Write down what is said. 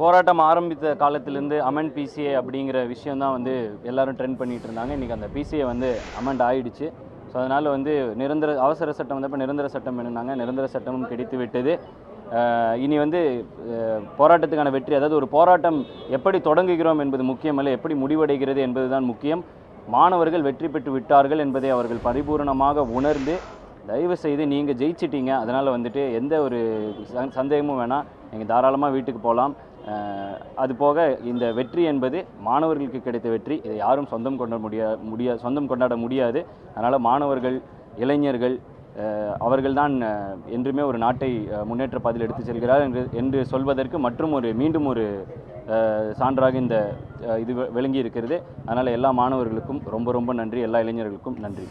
போராட்டம் ஆரம்பித்த காலத்திலேருந்து அமெண்ட் பிசிஏ அப்படிங்கிற விஷயம் தான் வந்து எல்லாரும் ட்ரெண்ட் பண்ணிட்டு இருந்தாங்க. இன்றைக்கி அந்த பிசிஏ வந்து அமெண்ட் ஆயிடுச்சு. ஸோ அதனால் வந்து நிரந்தர அவசர சட்டம் வந்தப்போ நிரந்தர சட்டம் என்னன்னாங்க நிரந்தர சட்டமும் கிடைத்து விட்டது. இனி வந்து போராட்டத்துக்கான வெற்றி அதாவது ஒரு போராட்டம் எப்படி தொடங்குகிறோம் என்பது முக்கியமல்ல எப்படி முடிவடைகிறது என்பதுதான் முக்கியம். மாணவர்கள் வெற்றி பெற்று விட்டார்கள் என்பதை அவர்கள் பரிபூரணமாக உணர்ந்து தயவு செய்து நீங்கள் ஜெயிச்சிட்டீங்க. அதனால் வந்துட்டு எந்த ஒரு சந்தேகமும் வேணாம். நீங்கள் தாராளமாக வீட்டுக்கு போகலாம் அது போக இந்த வெற்றி என்பது மாணவர்களுக்கு கிடைத்த வெற்றி. இதை யாரும் சொந்தம் கொண்டாட முடியா முடியா சொந்தம் கொண்டாட முடியாது. அதனால் மாணவர்கள் இளைஞர்கள் அவர்கள்தான் என்றுமே ஒரு நாட்டை முன்னேற்ற பாதையில் எடுத்து செல்கிறார் என்று என்று சொல்வதற்கு மற்றும் ஒரு மீண்டும் ஒரு சான்றாக இந்த இது விளங்கி இருக்கிறது அதனால் எல்லா மாணவர்களுக்கும் ரொம்ப ரொம்ப நன்றி. எல்லா இளைஞர்களுக்கும் நன்றி.